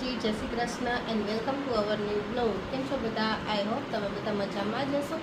માતાજી જય Shri Krishna and welcome to our new blog કેમ છો બધા? આઈ હોપ તમે બધા મજામાં જ હશો.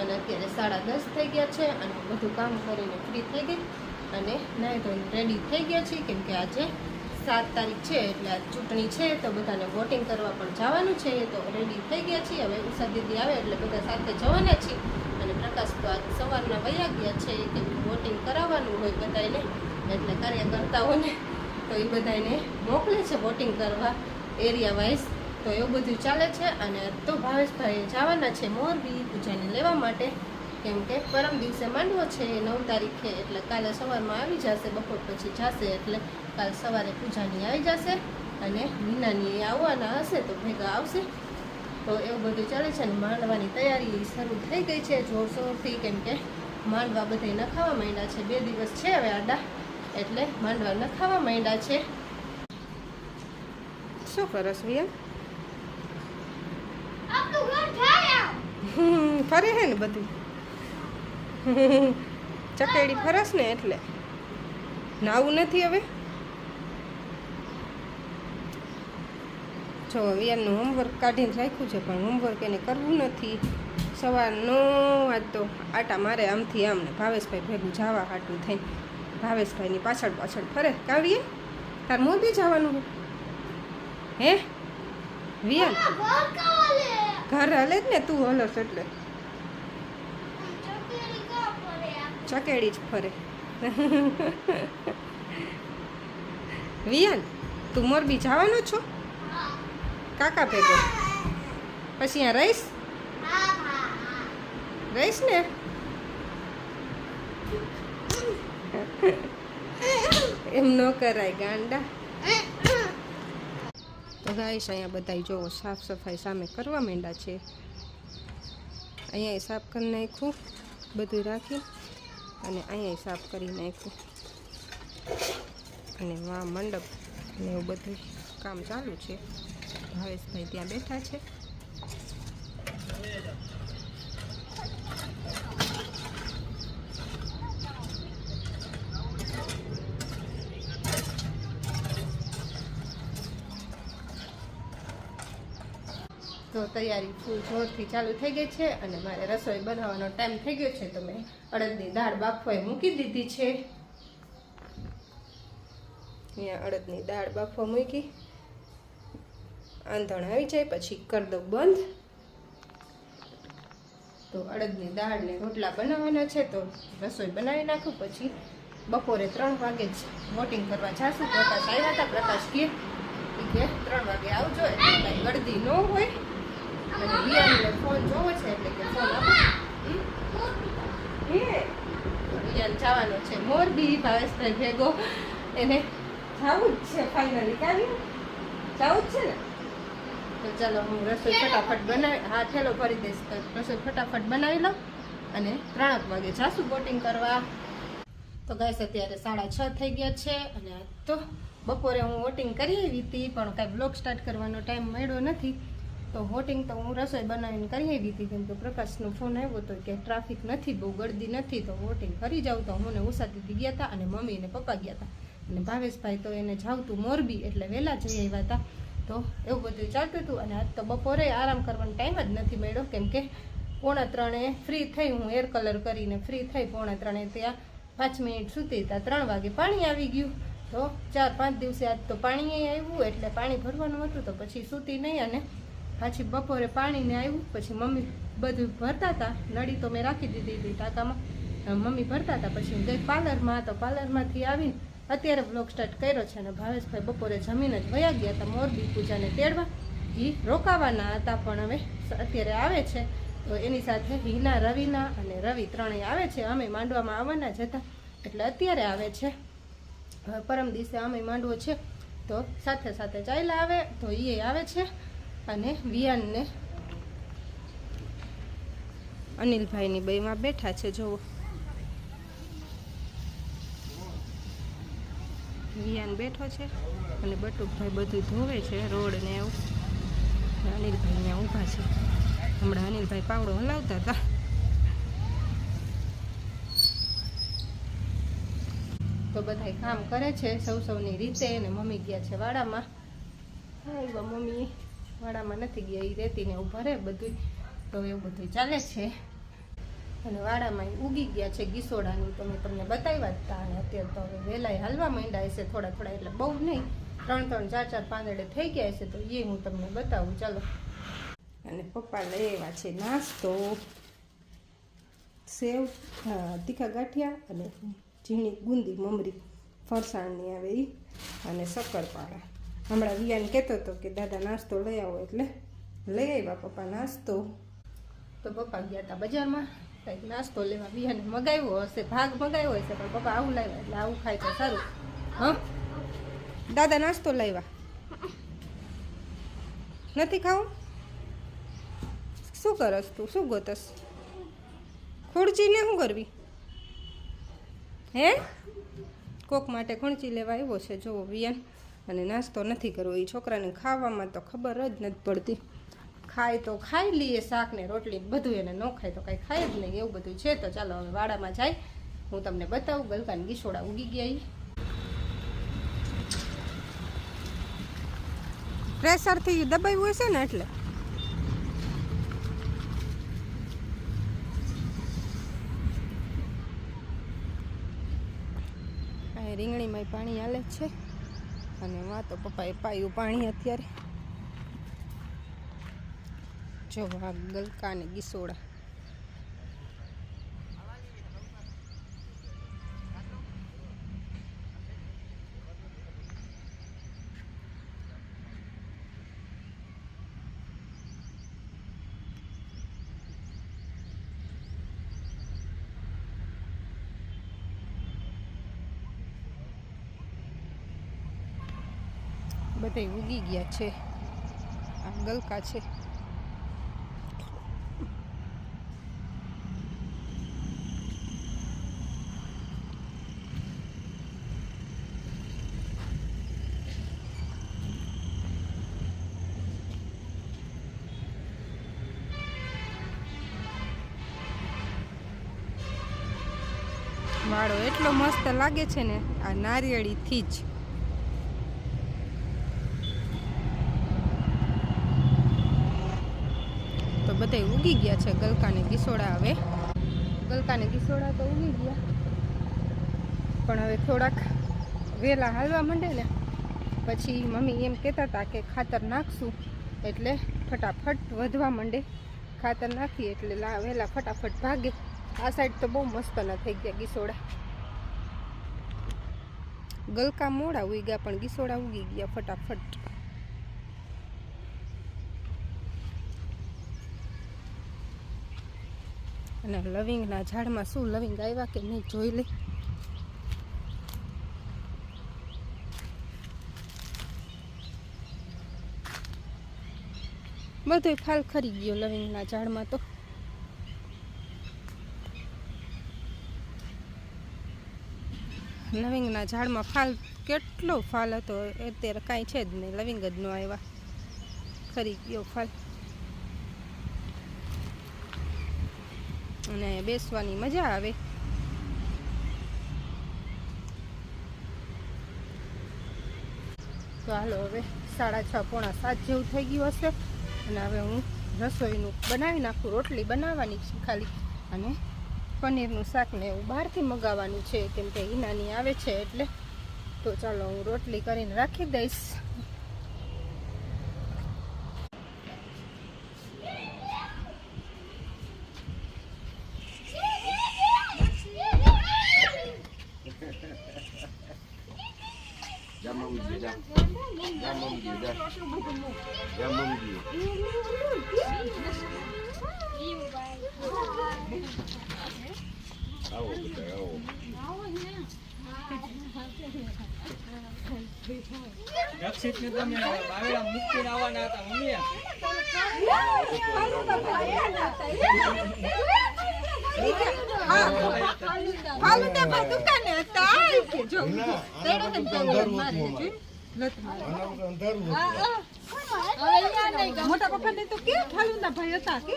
અને અત્યારે સાડા દસ થઈ ગયા છે અને બધું કામ કરીને ફ્રી થઈ ગઈ. અને નાય ધોઈને રેડી થઈ ગયા છીએ, કેમ કે આજે સાત તારીખ છે એટલે આજ ચૂંટણી છે, તો બધાને વોટિંગ કરવા પણ જવાનું છે, તો રેડી થઈ ગયા છીએ. હવે ઉષા દીદી આવે એટલે બધા સાથે જવાના છીએ. અને પ્રકાશ તો આજ સવારના વયા ગયા છે, કેમ વોટિંગ કરાવવાનું હોય બધાને એટલે કાર્યકર્તાઓને તો એ બધાને મોકલે છે વોટિંગ કરવા. એરિયા વાઇઝ તો એવું બધું ચાલે છે અને તો ભાવેશભાઈ જવાના છે મોરબી પૂજાને લેવા માટે. કેમ કે પરમ દિવસે માંડવો છે, નવ તારીખે એટલે કાલે સવારમાં આવી જશે, બપોર પછી જશે એટલે કાલ સવારે પૂજાની આવી જશે અને મીનાની આવવાના હશે તો ભેગા આવશે. તો એવું બધું ચાલે છે અને માંડવાની તૈયારી શરૂ થઈ ગઈ છે જોરશોરથી કેમ કે માંડવા બધા નખાવા માંડ્યા છે. બે દિવસ છે હવે આડા એટલે માંડવા નખાવા માંડ્યા છે. શું કરસ વિયા? ફરે હે ને બધું. ચકેડી ફરસ ને એટલે. નાવું નથી હવે? જો વિયાનનું હોમવર્ક કાઢીને રાખ્યું છે પણ હોમવર્ક એને કરવું નથી. સવારનો આજ તો આટા મારે આમથી આમ ને ભાવેશભાઈ ભેગું જવા હાટું થઈ ભાવેશભાઈની પાછળ પાછળ ફરે. કાવીએ તાર મોદી જવાનું હે? વિયલ ઘર હલે જ ને તું હલસ એટલે. ચકેડી જ ફરે. વિયલ તું મોરબી જવાનો છો? કાકા ભેગો. પછી અહીંયા રહીશ? રહીશ ને? એમ ન કરાય ગાંડા. ગાઈશ, અહીંયા બધા જોવો સાફ સફાઈ સામે કરવા માંડ્યા છે. અહીંયા સાફ કરી નાખ્યું, બધું રાખી અને અહીંયા સાફ કરી નાખ્યું. અને વા મંડપ ને એવું બધું કામ ચાલુ છે. ભાવેશભાઈ ત્યાં બેઠા છે. તો તૈયારી ફૂલ જોરથી ચાલુ થઈ ગઈ છે અને મારે રસોઈ બનાવવાનો ટાઈમ થઈ ગયો છે તો મેં અડદની દાળ બાફવાએ મૂકી દીધી છે. અહીંયા અડદની દાળ બાફવા મૂકી. આંધણ આવી જાય, પછી કરી દઉં બંધ. તો અડદની દાળને રોટલા બનાવવાના છે તો રસોઈ બનાવી નાખું, પછી બપોરે ત્રણ વાગે જ વોટિંગ કરવા જાશું. પ્રકાશ આવ્યા હતા, પ્રકાશ કે ત્રણ વાગે આવજો, એટલે ગળદી ન હોય. અને વિયાનને ફોન જોવો છે એટલે કે ફોન વિયાન જવાનો છે. મોરબી ભાવેશભાઈ ભેગો. એને જવું જ છે ફાઇનલી કાવી જવું જ છે ને? તો ચાલો હું રસોઈ ફટાફટ બનાવી, હા, થેલો ભરી દઈશ. રસોઈ ફટાફટ બનાવી લઉં અને ત્રણક વાગે જાશું બોટિંગ કરવા. તો ગાઈસ, અત્યારે સાડા છ થઈ ગયા છે અને તો બપોરે હું વોટિંગ કરી આવી હતી, પણ કાંઈ બ્લોગ સ્ટાર્ટ કરવાનો ટાઈમ મળ્યો નથી. તો વોટિંગ તો હું રસોઈ બનાવીને કરી આવી હતી, કેમ કે પ્રકાશનો ફોન આવ્યો હતો કે ટ્રાફિક નથી, બહુ ગળદી નથી, તો વોટિંગ ફરી જાઉં તો હું ને ઉષા ગયા હતા અને મમ્મી અને પપ્પા ગયા હતા અને ભાવેશભાઈ તો એને જાવતું મોરબી એટલે વહેલા જઈ આવ્યા હતા તો એવું બધું ચાલતું હતું અને આજ તો બપોરે આરામ કરવાનો ટાઈમ જ નથી મળ્યો, કેમ કે પોણા ત્રણે ફ્રી થઈ હું એર કલર કરીને ફ્રી થઈ પોણા ત્રણે ત્યાં પાંચ મિનિટ સુધી હતા ત્રણ વાગે પાણી આવી ગયું. તો ચાર પાંચ દિવસે આજ તો પાણી આવ્યું એટલે પાણી ભરવાનું હતું તો પછી સૂતી નહીં અને પાછી બપોરે પાણીને આવ્યું પછી મમ્મી બધું ભરતા હતા નળી તો મેં રાખી દીધી હતી ટાંકામાં મમ્મી ભરતા હતા પછી ગઈ પાર્લરમાં, તો પાર્લરમાંથી આવીને અત્યારે બ્લોગ સ્ટાર્ટ કર્યો છે અને ભાવેશભાઈ બપોરે જમીન જ વયા ગયા હતા મોરબી પૂજાને તેડવા. એ રોકાવાના હતા, પણ હવે અત્યારે આવે છે. તો એની સાથે હિના, રવિના અને રવિ ત્રણેય આવે છે. અમે માંડવામાં આવવાના જ હતા, એટલે અત્યારે આવે છે. પરમ દિવસે અમે માંડવો છે, તો સાથે સાથે ચાલ્યા આવે, તો એ આવે છે. અને વિયાનને અનિલભાઈની બેમાં બેઠા છે, જુઓ. વિયાન બેઠો છે અને બટુકભાઈ બધું ધોવે છે, રોડ ને એવું. અને અનિલભાઈ અહીંયા ઊભા છે. હમણાં અનિલભાઈ પાવડો હલાવતા હતા. તો બધા કામ કરે છે, સૌ સૌની રીતે અને મમ્મી ગયા છે વાડામાં. મમ્મી. વાડામાં નથી ગયા એ રેતી ને ઊભા રહે બધું તો એવું બધું ચાલે છે. અને વાડામાં ઉગી ગયા છે ગીસોડાની, તો મેં તમને બતાવ્યા હતા અને અત્યારે તો હવે વહેલાય હાલવા માંડ્યા છે થોડા થોડા, એટલે બહુ નહીં. ત્રણ ત્રણ ચાર ચાર પાંદડે થઈ ગયા હશે, તો એ હું તમને બતાવું. ચાલો. અને પપ્પા લઈ આવ્યા છે નાસ્તો. સેવ તીખા ગાંઠિયા અને ઝીણી ગુંદી મમરી ફરસાણની આવે એ અને શક્કરપારા હમણાં વિયાન કહેતો હતો કે દાદા નાસ્તો લઈ આવો એટલે લઈ આવ્યા પપ્પા નાસ્તો. તો પપ્પા ગયા હતા બજારમાં. કંઈક નાસ્તો લેવા વિયાને મગાવ્યો હશે ભાગ મગાવ્યો હશે પણ પપ્પા આવું લાવ્યા એટલે આવું ખાય તો સારું. હા? દાદા નાસ્તો લાવ્યા નથી ખાવું? શું કરસ તું? શું ગોતસ? ખુરચીને શું કરવી? હે? કોક માટે ખુણચી લેવા આવ્યો છે જોવો વિયાન અને નાસ્તો નથી કરવો. એ છોકરાને ખાવામાં તો ખબર જ નથી પડતી. ખાય તો ખાઈ લઈએ શાક ને રોટલી બધું એને ન ખાય તો કાંઈ ખાય જ નહીં. એવું બધું છે તો ચાલો હવે વાડામાં જાય. હું તમને બતાવું, ગલકાની ગીસોડા ઉગી ગયા પ્રેશરથી દબાવ્યું હશે ને એટલે? રીંગણીમાં પાણી હાલે છે. અને વાં તો પપ્પાએ પાયું પાણી અત્યારે. જો આ ગલકા અને ગીસોડા. બધા ઉગી ગયા છે. આ ગલકા છે. વાળો એટલો મસ્ત લાગે છે ને, આ નારિયેળીથી જ તો બધા ઉગી ગયા છે. ગલકાને ગીસોડા હવે. ગલકાને ગીસોડા તો ઉગી ગયા. પણ હવે થોડાક વહેલા હાલવા માંડે ને, પછી મમ્મી એમ કહેતા હતા કે ખાતર નાખશું એટલે ફટાફટ વધવા માંડે. ખાતર નાખીએ એટલે વહેલા ફટાફટ ભાગે. આ સાઈડ તો બહુ મસ્તના થઈ ગયા ગીસોડા. ગલકા મોડા ઉગી ગયા પણ ગીસોડા ઉગી ગયા ફટાફટ. અને લવિંગના ઝાડમાં શું લવિંગ આવ્યા કે નહીં જોઈ લે. બધો ફાલ ખરી ગયો લવિંગના ઝાડમાં તો. લવિંગના ઝાડમાં ફાલ કેટલો ફાલ હતો, અત્યારે કાંઈ છે જ નહીં, લવિંગ જ ન આવ્યા. ખરી ગયો ફાલ. અને બેસવાની મજા આવે. તો હાલો હવે સાડા છ પોણા સાત જેવું થઈ ગયું હશે. અને હવે હું રસોઈનું બનાવી નાખું, રોટલી બનાવવાની છે ખાલી. અને પનીરનું શાક ને એવું બહારથી મગાવવાનું છે, કેમ કે હિનાની આવે છે એટલે. તો ચાલો હું રોટલી કરીને રાખી દઈશ. રક્ષિત ને તમે બાવેડા મૂકીને આવવાના હતા મમ્મી ફાલુદા બા દુકાને હતા આ કે જો તેડો ને પેલો મારી છે લત મોટા પપ્પા ને તો કે ફાલુદા ભાઈ હતા કે?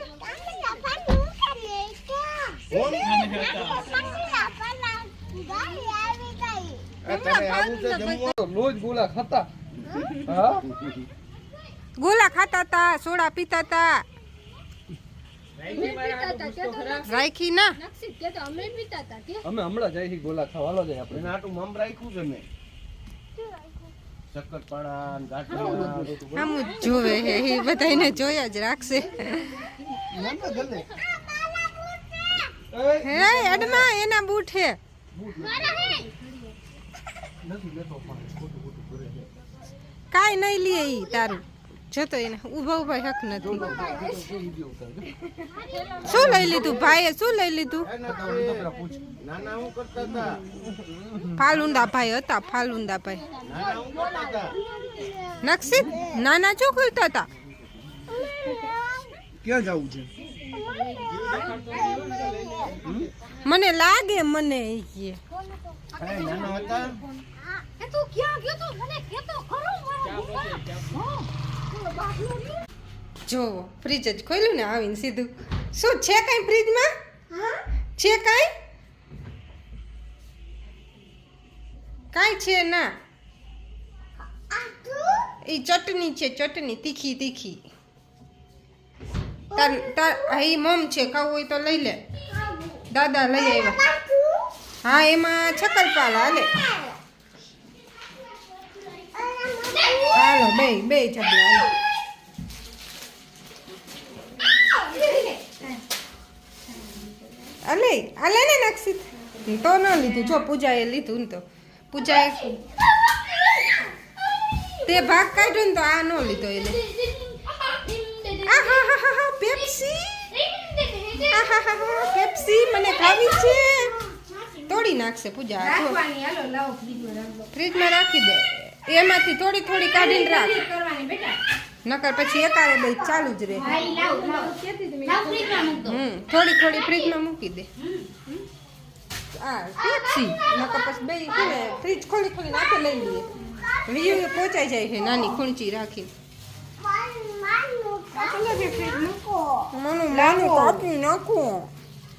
આ તારે આવું છે જમવા રોજ ગોલા ખાતા ગોલા ખાતા હતા સોડા પીતા હતા. રાખી ના? અમે પીતા હતા અમે હમણાં જાય છે ગોલા ખાવા. હાલો જાય આપણે. નાટું મમ રાખ્યું છે મેં. આમ જોવે હે એ બધાને જોયા જ રાખશે. હે એડમાં એના બૂટ હે. હે. કાઈ નહીં લે ઈ તારું. જતો એને ઊભા ઊભા હક નથી. શું લઈ લીધું? ભાઈએ શું લઈ લીધું? ફાલુંદા ભાઈ હતા. ફાલુંદા ભાઈ હતા. નાના શું કરતા હતા? ક્યાં જવું છે? મને લાગે મને ઈ. કે નાના હતા? એ તું ક્યાં ગયો તો? મને કે તો ખરો મારા જો ફ્રીજ જ ખોલ્યું ને આવીને સીધું. શું છે કાંઈ ફ્રીજમાં છે કાંઈ? કાંઈ છે ના? એ ચટણી છે ચટણી તીખી તીખી. તાર તાર એ મમ છે ખાવું હોય તો લઈ લે. દાદા લઈ આવ્યા. હા એમાં છકલપાલ હાલે. હાલો બે બે હાલો અલે અલે ને નક્ષિત તો ન લીધું જો પૂજાએ લીધું ને તો પૂજાએ તે ભાગ કાઢ્યો ને તો આ ન લીધો એને પેપ્સી પેપ્સી મને ખાવી છે તોડી નાખશે પૂજા ફ્રીજમાં રાખી દે એમાંથી થોડી થોડી કાઢીને રાખ. નકર પછી એકારે બે ચાલુ જ રહે. હમ થોડી થોડી ફ્રીજમાં મૂકી દે. આ પેપ્સી નકર પછી બે ને ફ્રીજ ખોલી ખોલી નાખે લઈ લઈએ. વીજળી પહોંચાઈ જાય છે નાની ખૂણચી રાખીને.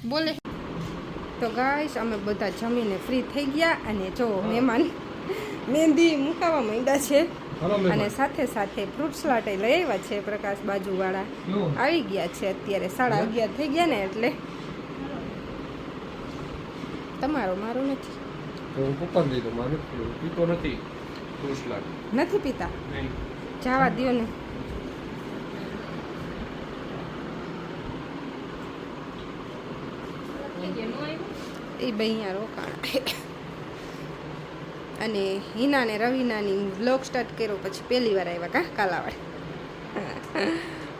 બોલે. તો ગાઈસ અમે બધા જમીને ફ્રી થઈ ગયા અને જો મહેમાન મહેંદી મુકાવા માંડ્યા છે. અને સાથે સાથે ફ્રૂટ સલાટે લઈ આવ્યા છે પ્રકાશ બાજુવાળા. આવી ગયા છે અત્યારે. સાડા અગિયાર થઈ ગયા ને એટલે તમારો મારો નથી. મારે પીતો નથી ફ્રૂટ સલાડ નથી પીતા? જવા દ્યો ને. એ બે અહીંયા રોકાણ. અને હિના ને રવિનાની બ્લોગ સ્ટાર્ટ કર્યો પછી પહેલી વાર આવ્યા કા? કાલાવાડ.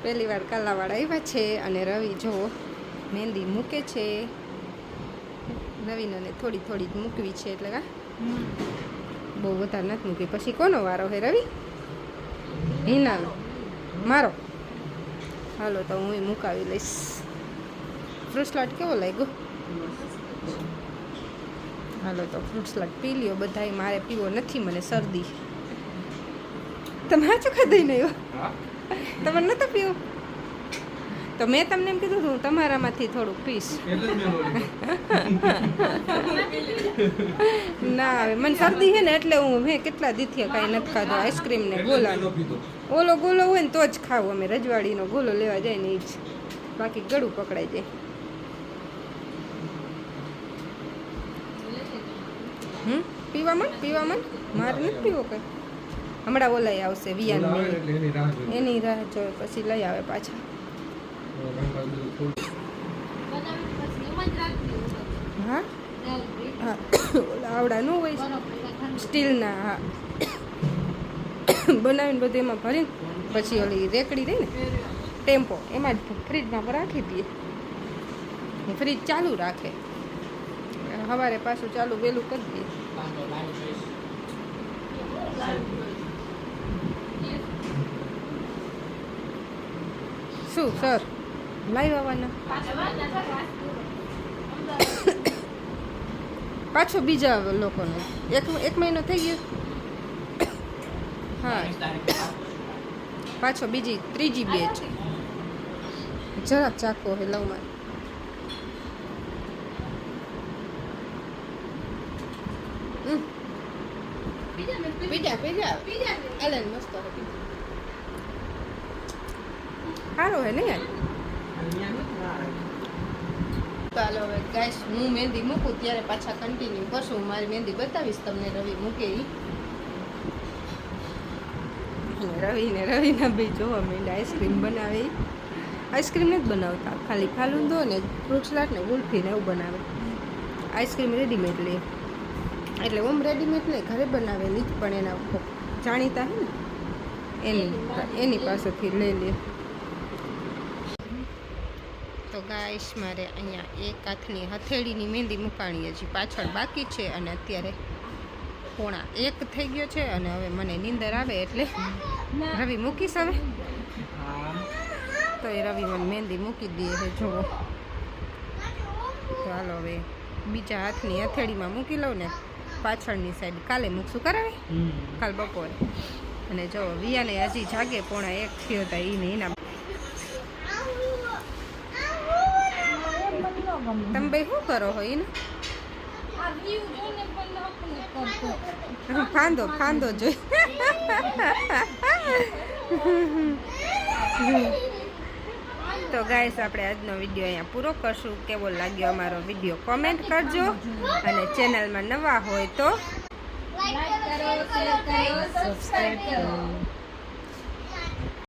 પહેલી વાર કાલાવાડ આવ્યા છે અને રવિ જો મહેંદી મૂકે છે. રવિનાને થોડી થોડી મૂકવી છે એટલે કા? બહુ વધારે નથી મૂકી. પછી કોનો વારો હે રવિ? હિનાનો. મારો. હાલો તો હું મૂકાવી લઈશ. ફ્રૂટ સ્લોટ કેવો લાગ્યો? હાલો તો ફ્રૂટ સલાડ પી લ્યો બધાય મારે પીવો નથી મને શરદી. તમે હાચું ખાધી નહીં તમે નતો પીવો? તો મેં તમને એમ કીધું હું તમારામાંથી થોડુંક પીશ. ના હવે મને શરદી છે ને એટલે હું મેં કેટલા દીથી કાંઈ નથી ખાધો આઈસ્ક્રીમ ને ગોલાનો ઓલો ગોલો હોય ને તો જ ખાવું અમે રજવાડીનો ગોલો લેવા જાય ને એ જ. બાકી ગળું પકડાઈ જાય. હમ? પીવા મન મારે નથી પીવો કઈ. હમણાં ઓલાય આવશે વિયાન એની રાહ જોઈ. પછી લઈ આવે પાછા. હા? હા. ઓલા આવડા ન હોય. સ્ટીલના હા. બનાવીને બધું એમાં ભરીને પછી ઓલી રેકડી રહી ને ટેમ્પો એમાં જ ફ્રીજમાં રાખી દઈએ. ફ્રીજ ચાલુ રાખે. સવારે પાછું ચાલુ વહેલું કરી દઈએ. શું સર? લાઈવ આવવાના? પાછો બીજા લોકોનો. એક એક મહિનો થઈ ગયો? હા. પાછો બીજી ત્રીજી બેચ જરાક ચાખો હે લવ મારે હમ, બીજા મેં પીજા પીજા. બીજા અલે મસ્ત સારો હે નહીં ચાલો હવે ગાઈસ હું મહેંદી મૂકું ત્યારે પાછા કન્ટિન્યુ કરશું. મારી મહેંદી બતાવીશ તમને રવિ મૂકે રવિ ને રવિના બે જોવા માંડ્યા આઈસ્ક્રીમ બનાવે. આઈસ્ક્રીમ નથી બનાવતા. ખાલી ફાલુંદો ને ફ્રૂટ સલાડ ને ગુલ્ફી ને એવું બનાવે. આઈસ્ક્રીમ રેડીમેડ લે. એટલે ઓમ રેડીમેડ ને ઘરે બનાવેલી જ પણ એના જાણીતા હે ને? એની એની પાસેથી લઈ લે. તો ગાઈશ મારે અહીંયા એક હાથની હથેળીની મહેંદી મૂકાણી હજી પાછળ બાકી છે અને અત્યારે પોણા એક થઈ ગયો છે અને હવે મને નીંદર આવે એટલે રવિ મૂકીશ હવે. તો એ રવિ મને મહેંદી મૂકી દે છે તો હાલો હવે બીજા હાથની હથેળીમાં મૂકી લઉં ને. પાછળની સાઈડ કાલે મૂકશું કરાવે કાલ બપોરે. અને જો વિયાને હજી જાગે પોણા એક થયો હતા એને એના તમે ભાઈ શું કરો હો એને. ફાંદો ફાંદો જોઈ. તો ગાઈસ આપણે આજનો વીડિયો અહીંયા પૂરો કરશું કેવો લાગ્યો અમારો વીડિયો કોમેન્ટ કરજો અને ચેનલમાં નવા હોય તો લાઈક કરો, શેર કરો, સબસ્ક્રાઇબ કરો.